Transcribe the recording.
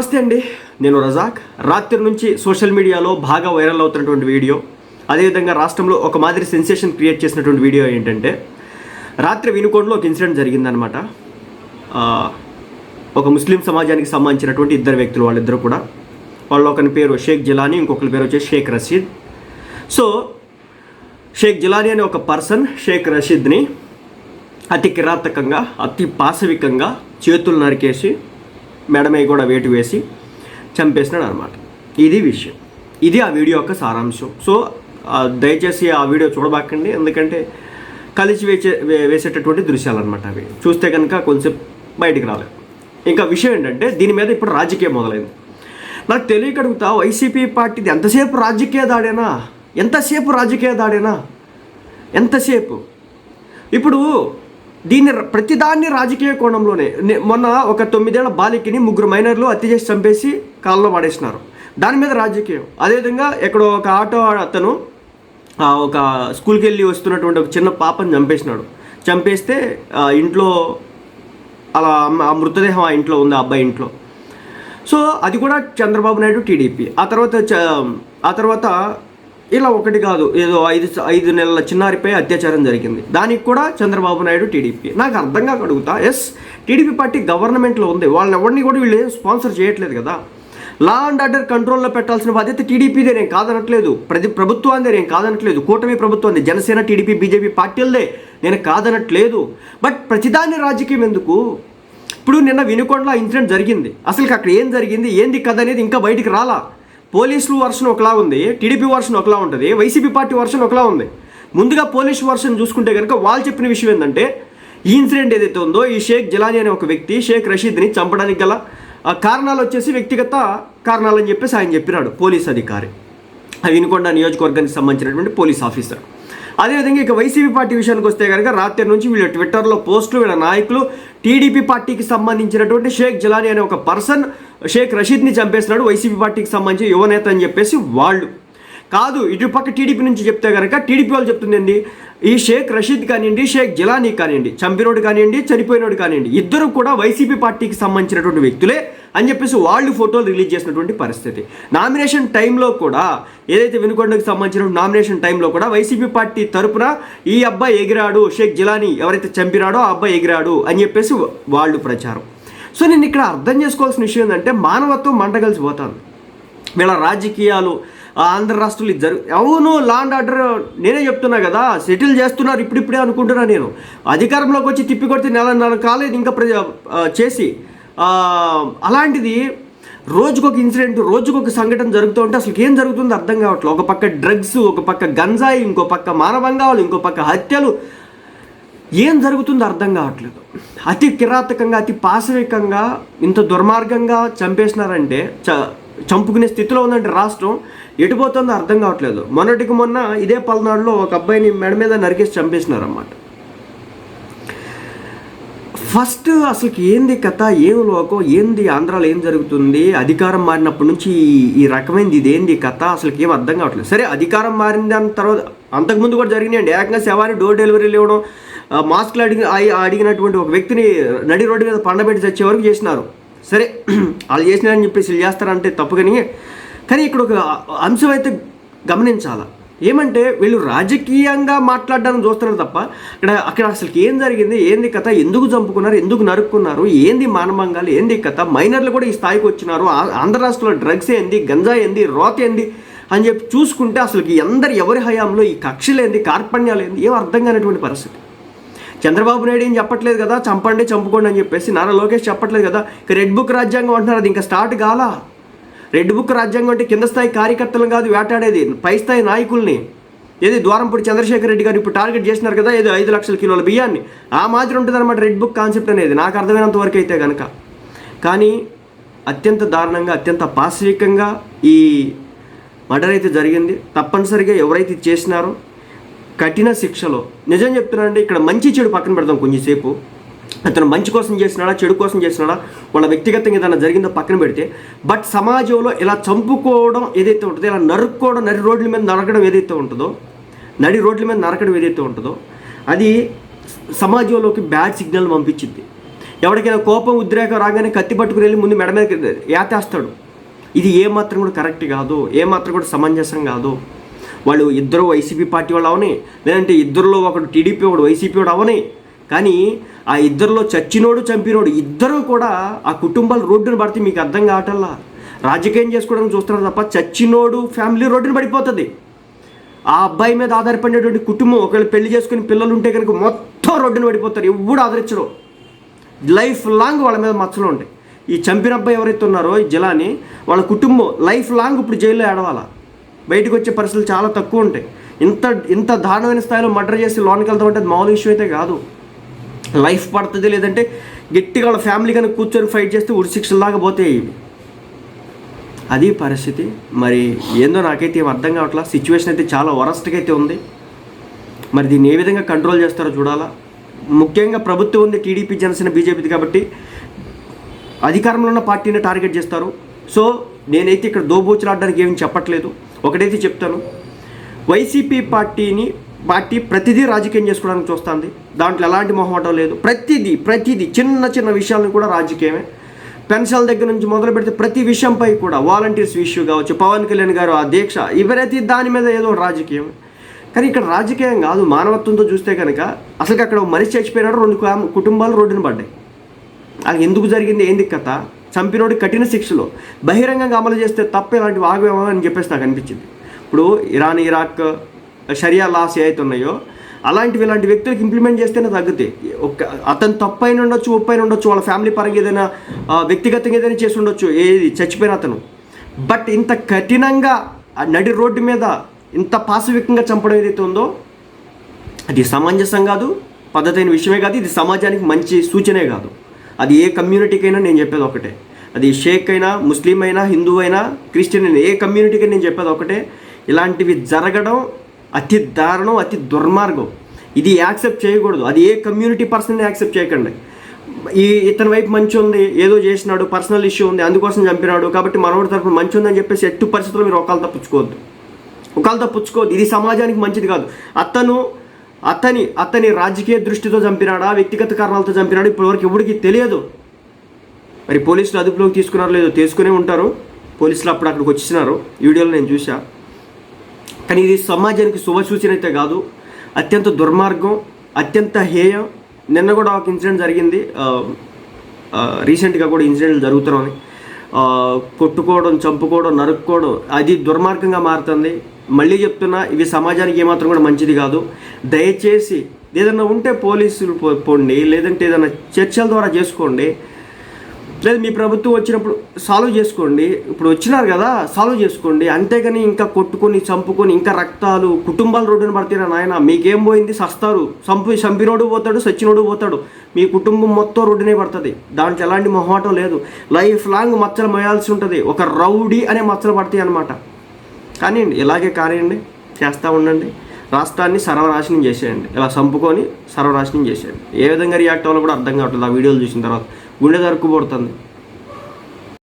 నమస్తే అండి. నేను రజాక్. రాత్రి నుంచి సోషల్ మీడియాలో బాగా వైరల్ అవుతున్నటువంటి వీడియో అదేవిధంగా రాష్ట్రంలో ఒక మాదిరి సెన్సేషన్ క్రియేట్ చేసినటువంటి వీడియో ఏంటంటే రాత్రి వినుకొండలో ఒక ఇన్సిడెంట్ జరిగిందనమాట ఒక ముస్లిం సమాజానికి సంబంధించినటువంటి ఇద్దరు వ్యక్తులు వాళ్ళిద్దరు కూడా. వాళ్ళ ఒకని పేరు షేక్ జిలానీ ఇంకొకరి పేరు వచ్చేసి షేక్ రషీద్. సో షేక్ జిలానీ అనే ఒక పర్సన్ షేక్ రషీద్ని అతి కిరాతకంగా అతి పాశవికంగా చేతులు నరికేసి మెడమే కూడా వేటు వేసి చంపేసినాడు అనమాట ఇది విషయం. ఇది ఆ వీడియో యొక్క సారాంశం. సో దయచేసి ఆ వీడియో చూడబాకండి. ఎందుకంటే కలిసి వేసే వేసేటటువంటి దృశ్యాలు అనమాట అవి. చూస్తే కనుక కొంచెం బయటికి రాలేదు ఇంకా విషయం ఏంటంటే దీని మీద ఇప్పుడు రాజకీయం మొదలైంది. నాకు తెలియకడుగుతా వైసీపీ పార్టీది ఎంతసేపు రాజకీయ దాడేనా? ఎంతసేపు రాజకీయ దాడేనా? ఎంతసేపు? ఇప్పుడు దీన్ని ప్రతిదాన్ని రాజకీయ కోణంలోనే. మొన్న ఒక తొమ్మిదేళ్ళ బాలికని ముగ్గురు మైనర్లు హత్య చేసి చంపేసి కాళ్ళలో పడేసినారు. దాని మీద రాజకీయం. అదేవిధంగా ఎక్కడో ఒక ఆటో అతను ఒక స్కూల్కి వెళ్ళి వస్తున్నటువంటి ఒక చిన్న పాపని చంపేసినాడు. చంపేస్తే ఇంట్లో అలా ఆ మృతదేహం ఆ ఇంట్లో ఉంది ఆ అబ్బాయి ఇంట్లో. సో అది కూడా చంద్రబాబు నాయుడు టీడీపీ. ఆ తర్వాత చ- ఆ తర్వాత ఇలా ఒకటి కాదు ఏదో ఐదు ఐదు నెలల చిన్నారిపై అత్యాచారం జరిగింది. దానికి కూడా చంద్రబాబు నాయుడు టీడీపీ. నాకు అర్థం కాక అడుగుతా ఎస్ టీడీపీ పార్టీ గవర్నమెంట్లో ఉంది. వాళ్ళని ఎవరిని కూడా వీళ్ళు ఏం స్పాన్సర్ చేయట్లేదు కదా. లా అండ్ ఆర్డర్ కంట్రోల్లో పెట్టాల్సిన బాధ్యత టీడీపీదే నేను కాదనట్లేదు. ప్రతి ప్రభుత్వాందే నేను కాదనట్లేదు. కూటమి ప్రభుత్వాన్ని జనసేన టీడీపీ బీజేపీ పార్టీలదే నేను కాదనట్లేదు. బట్ ప్రతిదాని రాజకీయం ఎందుకు? ఇప్పుడు నిన్న వినుకొండలో ఇన్సిడెంట్ జరిగింది. అసలు అక్కడ ఏం జరిగింది? ఏంది కథ అనేది ఇంకా బయటికి రాలా? పోలీసులు వర్షన్ ఒకలా ఉంది టీడీపీ వర్షన్ ఒకలా ఉంటుంది వైసీపీ పార్టీ వర్షన్ ఒకలా ఉంది. ముందుగా పోలీసు వర్షన్ చూసుకుంటే కనుక వాళ్ళు చెప్పిన విషయం ఏంటంటే ఈ ఇన్సిడెంట్ ఏదైతే ఉందో ఈ షేక్ జలానీ అనే ఒక వ్యక్తి షేక్ రషీద్ని చంపడానికి గల ఆ, కారణాలు వచ్చేసి వ్యక్తిగత కారణాలని చెప్పేసి ఆయన చెప్పినాడు పోలీస్ అధికారి. ఆ వినుకొండ నియోజకవర్గానికి సంబంధించినటువంటి పోలీస్ ఆఫీసర్. అదేవిధంగా ఇక వైసీపీ పార్టీ విషయానికి వస్తే కనుక రాత్రి నుంచి వీళ్ళ ట్విట్టర్లో పోస్టులు వీళ్ళ నాయకులు టీడీపీ పార్టీకి సంబంధించినటువంటి షేక్ జలానీ అనే ఒక పర్సన్ షేక్ రషీద్ని చంపేస్తున్నాడు వైసీపీ పార్టీకి సంబంధించి యువనేత అని చెప్పేసి వాళ్ళు. కాదు ఇటుపక్క టీడీపీ నుంచి చెప్తే కనుక టీడీపీ వాళ్ళు చెప్తుందండి ఈ షేక్ రషీద్ కానివ్వండి షేక్ జిలానీ కానివ్వండి చంపినోడు కానివ్వండి చనిపోయినోడు కానివ్వండి ఇద్దరు కూడా వైసీపీ పార్టీకి సంబంధించినటువంటి వ్యక్తులే. అని చెప్పేసి వాళ్ళు ఫోటోలు రిలీజ్ చేసినటువంటి పరిస్థితి. నామినేషన్ టైంలో కూడా ఏదైతే వినుకొండకు సంబంధించిన నామినేషన్ టైంలో కూడా వైసీపీ పార్టీ తరపున ఈ అబ్బాయి ఎగిరాడు షేక్ జిలానీ ఎవరైతే చంపినాడో ఆ అబ్బాయి ఎగిరాడు అని చెప్పేసి వాళ్ళు ప్రచారం. సో నేను ఇక్కడ అర్థం చేసుకోవాల్సిన విషయం ఏంటంటే మానవత్వం మంటగలిసిపోతాను వీళ్ళ రాజకీయాలు ఆంధ్ర రాష్ట్రాలు ఇది అవును లాండ్ ఆర్డర్ నేనే చెప్తున్నా కదా సెటిల్ చేస్తున్నారు ఇప్పుడిప్పుడే అనుకుంటున్నా నేను. అధికారంలోకి వచ్చి తిప్పి కొడితే నెల నెల కాలేదు ఇంకా ప్రజ చేసి. అలాంటిది రోజుకొక ఇన్సిడెంట్ రోజుకొక సంఘటన జరుగుతూ ఉంటే అసలు ఏం జరుగుతుందో అర్థం కావట్లేదు. ఒక పక్క డ్రగ్స్ ఒక పక్క గంజాయి ఇంకో పక్క మానవంగాలు ఇంకో పక్క హత్యలు. ఏం జరుగుతుందో అర్థం కావట్లేదు. అతి కిరాతకంగా అతి పాశవికంగా ఇంత దుర్మార్గంగా చంపేసినారంటే చ చంపుకునే స్థితిలో ఉందంటే రాష్ట్రం ఎటుపోతుందో అర్థం కావట్లేదు. మొన్నటికి మొన్న ఇదే పల్నాడులో ఒక అబ్బాయిని మెడ మీద నరికేసి చంపేసినారన్నమాట. ఫస్ట్ అసలుకి ఏంది కథ ఏం లోకం ఏంది ఆంధ్రాలో ఏం జరుగుతుంది అధికారం మారినప్పటి నుంచి ఈ- రకమైనది ఇదేంది కథ అసలుకి ఏం అర్థం కావట్లేదు. సరే అధికారం మారింది దాని తర్వాత అంతకుముందు కూడా జరిగినాయండి ఏకంగా శవాన్ని డోర్ డెలివరీలు ఇవ్వడం మాస్క్లు అడిగి అడిగినటువంటి ఒక వ్యక్తిని నడి రోడ్డు మీద పండబెట్టి చచ్చే వరకు చేసినారు. సరే వాళ్ళు చేసినారని చెప్పేసి చేస్తారంటే తప్పు కానీ కానీ ఇక్కడ ఒక అంశం అయితే గమనించాలా? ఏమంటే వీళ్ళు రాజకీయంగా మాట్లాడడానికి చూస్తున్నారు తప్ప ఇక్కడ అక్కడ అసలు ఏం జరిగింది ఏంది కథ ఎందుకు చంపుకున్నారు ఎందుకు నరుక్కున్నారు ఏంది మానభంగాలు ఏంది కథ మైనర్లు కూడా ఈ స్థాయికి వచ్చినారు ఆంధ్ర రాష్ట్రంలో డ్రగ్స్ ఏంది గంజా ఏంది రోత ఏంది అని చెప్పి చూసుకుంటే అసలు అందరి ఎవరి హయాంలో ఈ కక్షలేంది కార్పణ్యాలు ఏంది ఏం అర్థం కానటువంటి పరిస్థితి. చంద్రబాబు నాయుడు ఏం చెప్పట్లేదు కదా చంపండి చంపుకోండి అని చెప్పేసి నారా లోకేష్ చెప్పట్లేదు కదా ఇక రెడ్ బుక్ రాజ్యాంగం అంటున్నారు అది ఇంకా స్టార్ట్ కాలా? రెడ్ బుక్ రాజ్యాంగం అంటే కింద స్థాయి కార్యకర్తలను కాదు వేటాడేది పై స్థాయి నాయకుల్ని. ఏది ద్వారంపూడి చంద్రశేఖర్ రెడ్డి గారు ఇప్పుడు టార్గెట్ చేసినారు కదా ఏదో ఐదు లక్షల కిలోల బియ్యాన్ని. ఆ మాదిరి ఉంటుంది అనమాట రెడ్ బుక్ కాన్సెప్ట్ అనేది. నాకు అర్థమైనంత వరకు అయితే కనుక కానీ అత్యంత దారుణంగా అత్యంత పాశవికంగా ఈ మర్డర్ అయితే జరిగింది. తప్పనిసరిగా ఎవరైతే చేసినారో కఠిన శిక్షలో. నిజం చెప్తున్నానండి ఇక్కడ మంచి చెడు పక్కన పెడదాం కొంచెంసేపు అతను మంచి కోసం చేసినాడా చెడు కోసం చేసినాడా వాళ్ళ వ్యక్తిగతంగా ఏదైనా జరిగిందో పక్కన పెడితే బట్ సమాజంలో ఇలా చంపుకోవడం ఏదైతే ఉంటుందో ఇలా నరుక్కోవడం నడి రోడ్ల మీద నరకడం ఏదైతే ఉంటుందో నడి రోడ్ల మీద నరకడం ఏదైతే ఉంటుందో అది సమాజంలోకి బ్యాడ్ సిగ్నల్ పంపించింది. ఎవరికైనా కోపం ఉద్రేకం రాగానే కత్తి పట్టుకుని వెళ్ళి ముందు మెడ మీద యాతేస్తాడు. ఇది ఏమాత్రం కూడా కరెక్ట్ కాదు ఏమాత్రం కూడా సమంజసం కాదు. వాళ్ళు ఇద్దరు వైసీపీ పార్టీ వాళ్ళు అవని లేదంటే ఇద్దరిలో ఒకడు టీడీపీ ఒకడు వైసీపీ వాడు అవని కానీ ఆ ఇద్దరిలో చచ్చినోడు చంపినోడు ఇద్దరు కూడా ఆ కుటుంబాలు రోడ్డును పడితే మీకు అర్థం కావటల్లా రాజకీయం చేసుకోవడానికి చూస్తున్నారు తప్ప చచ్చినోడు ఫ్యామిలీ రోడ్డును పడిపోతుంది. ఆ అబ్బాయి మీద ఆధారపడినటువంటి కుటుంబం ఒకవేళ పెళ్ళి చేసుకుని పిల్లలు ఉంటే కనుక మొత్తం రోడ్డున పడిపోతారు. ఎవడు ఆదరించడం. లైఫ్ లాంగ్ వాళ్ళ మీద మచ్చలు ఉంటాయి. ఈ చంపిన అబ్బాయి ఎవరైతే ఉన్నారో ఈ జిలాని వాళ్ళ కుటుంబం లైఫ్ లాంగ్ ఇప్పుడు జైల్లో ఏడవాలా? బయటకు వచ్చే పరిస్థితులు చాలా తక్కువ ఉంటాయి. ఇంత ఇంత దారుణమైన స్థాయిలో మర్డర్ చేసి లోనికి వెళ్తామంటే మామూలు విషయం అయితే కాదు. లైఫ్ పడుతుంది లేదంటే గట్టిగా వాళ్ళ ఫ్యామిలీ కనుక కూర్చొని ఫైట్ చేస్తే ఉరిశిక్షలాగా శిక్షలు పోతాయి. అది పరిస్థితి. మరి ఏందో నాకైతే ఏం అర్థం కావట్లా. సిచ్యువేషన్ అయితే చాలా వరస్ట్గా అయితే ఉంది. మరి దీన్ని ఏ విధంగా కంట్రోల్ చేస్తారో చూడాలా. ముఖ్యంగా ప్రభుత్వం ఉంది టీడీపీ జనసేన బీజేపీది కాబట్టి అధికారంలో ఉన్న పార్టీని టార్గెట్ చేస్తారు. సో నేనైతే ఇక్కడ దోబూచులాడడానికి ఏమి చెప్పట్లేదు. ఒకటైతే చెప్తాను. వైసీపీ పార్టీని పార్టీ ప్రతిదీ రాజకీయం చేసుకోవడానికి చూస్తుంది. దాంట్లో ఎలాంటి మొహమాటం లేదు. ప్రతిదీ ప్రతిదీ చిన్న చిన్న విషయాలను కూడా రాజకీయమే. పెన్షన్ల దగ్గర నుంచి మొదలు పెడితే ప్రతి విషయంపై కూడా వాలంటీర్స్ ఇష్యూ కావచ్చు పవన్ కళ్యాణ్ గారు ఆ దీక్ష ఇవరైతే దాని మీద ఏదో రాజకీయం కానీ ఇక్కడ రాజకీయం కాదు మానవత్వంతో చూస్తే కనుక అసలు అక్కడ మనిషి చచ్చిపోయినాడు రెండు కుటుంబాలు రోడ్డున పడ్డాయి. అది ఎందుకు జరిగింది ఏంది కథ? చంపినోడి కఠిన శిక్షలు బహిరంగంగా అమలు చేస్తే తప్ప ఇలాంటివి ఆగవేమో అని చెప్పేసి నాకు అనిపించింది. ఇప్పుడు ఇరాన్ ఇరాక్ షరియా లాస్ ఏవైతే ఉన్నాయో అలాంటివి ఇలాంటి వ్యక్తులకు ఇంప్లిమెంట్ చేస్తేనే తగ్గుతాయి ఒక అతను తప్పైన ఉండొచ్చు ఒప్పైన ఉండొచ్చు వాళ్ళ ఫ్యామిలీ పరంగా ఏదైనా వ్యక్తిగతంగా ఏదైనా చేసి ఉండొచ్చు ఏది చచ్చిపోయిన అతను. బట్ ఇంత కఠినంగా ఆ నడి రోడ్డు మీద ఇంత పాశవికంగా చంపడం ఏదైతే ఉందో అది సమంజసం కాదు పద్ధతైన విషయమే కాదు ఇది సమాజానికి మంచి సూచనే కాదు. అది ఏ కమ్యూనిటీకైనా నేను చెప్పేది ఒకటే. అది షేక్ అయినా ముస్లిం అయినా హిందూ అయినా క్రిస్టియన్ అయినా ఏ కమ్యూనిటీకి నేను చెప్పేది ఒకటే. ఇలాంటివి జరగడం అతి దారుణం అతి దుర్మార్గం. ఇది యాక్సెప్ట్ చేయకూడదు. అది ఏ కమ్యూనిటీ పర్సన్ యాక్సెప్ట్ చేయకండి. ఈ ఇతని వైపు మంచి ఉంది ఏదో చేసినాడు పర్సనల్ ఇష్యూ ఉంది అందుకోసం చంపినాడు కాబట్టి మనోడి తరపున మంచి ఉందని చెప్పేసి ఎట్టు పరిస్థితుల్లో మీరు ఒకళ్ళు తప్పించుకోవద్దు ఒకళ్ళు తప్పించుకోవద్దు ఇది సమాజానికి మంచిది కాదు. అతను అతని అతని రాజకీయ దృష్టితో చంపినాడా వ్యక్తిగత కారణాలతో చంపినాడు ఇప్పటివరకు ఎవరికి తెలియదు. మరి పోలీసులు అదుపులోకి తీసుకున్నారో లేదో తీసుకునే ఉంటారు. పోలీసులు అప్పుడు అక్కడికి వచ్చినారు వీడియోలో నేను చూసా కానీ ఇది సమాజానికి శుభ సూచన అయితే కాదు. అత్యంత దుర్మార్గం అత్యంత హేయం. నిన్న కూడా ఒక ఇన్సిడెంట్ జరిగింది. రీసెంట్గా కూడా ఇన్సిడెంట్లు జరుగుతున్నాయి. కొట్టుకోవడం చంపుకోవడం నరుక్కోవడం అది దుర్మార్గంగా మారుతుంది. మళ్ళీ చెప్తున్నా ఇవి సమాజానికి ఏమాత్రం కూడా మంచిది కాదు. దయచేసి ఏదైనా ఉంటే పోలీసులు పోండి. లేదంటే ఏదైనా చర్చల ద్వారా చేసుకోండి. లేదు మీ ప్రభుత్వం వచ్చినప్పుడు సాల్వ్ చేసుకోండి. ఇప్పుడు వచ్చినారు కదా సాల్వ్ చేసుకోండి. అంతేగాని ఇంకా కొట్టుకొని చంపుకొని ఇంకా రక్తాలు కుటుంబాలు రోడ్డున పడితేనా నాయన? మీకేం పోయింది? సస్తారు చంపి చంపినోడు పోతాడు సచ్చినోడు పోతాడు. మీ కుటుంబం మొత్తం రోడ్డునే పడుతుంది. దాంట్లో ఎలాంటి మొహమాటం లేదు. లైఫ్ లాంగ్ మచ్చలు మోయాల్సి ఉంటుంది. ఒక రౌడీ అనే మచ్చలు పడతాయి అనమాట కానివ్వండి ఇలాగే కానివ్వండి చేస్తూ ఉండండి. రాష్ట్రాన్ని సర్వనాశనం చేసేయండి. ఇలా చంపుకొని సర్వనాశనం చేసేయండి. ఏ విధంగా రియాక్ట్ అవ్వాలో కూడా అర్థం కావట్లేదు. ఆ వీడియోలు చూసిన తర్వాత. గుండె దరుక్కుపోతుంది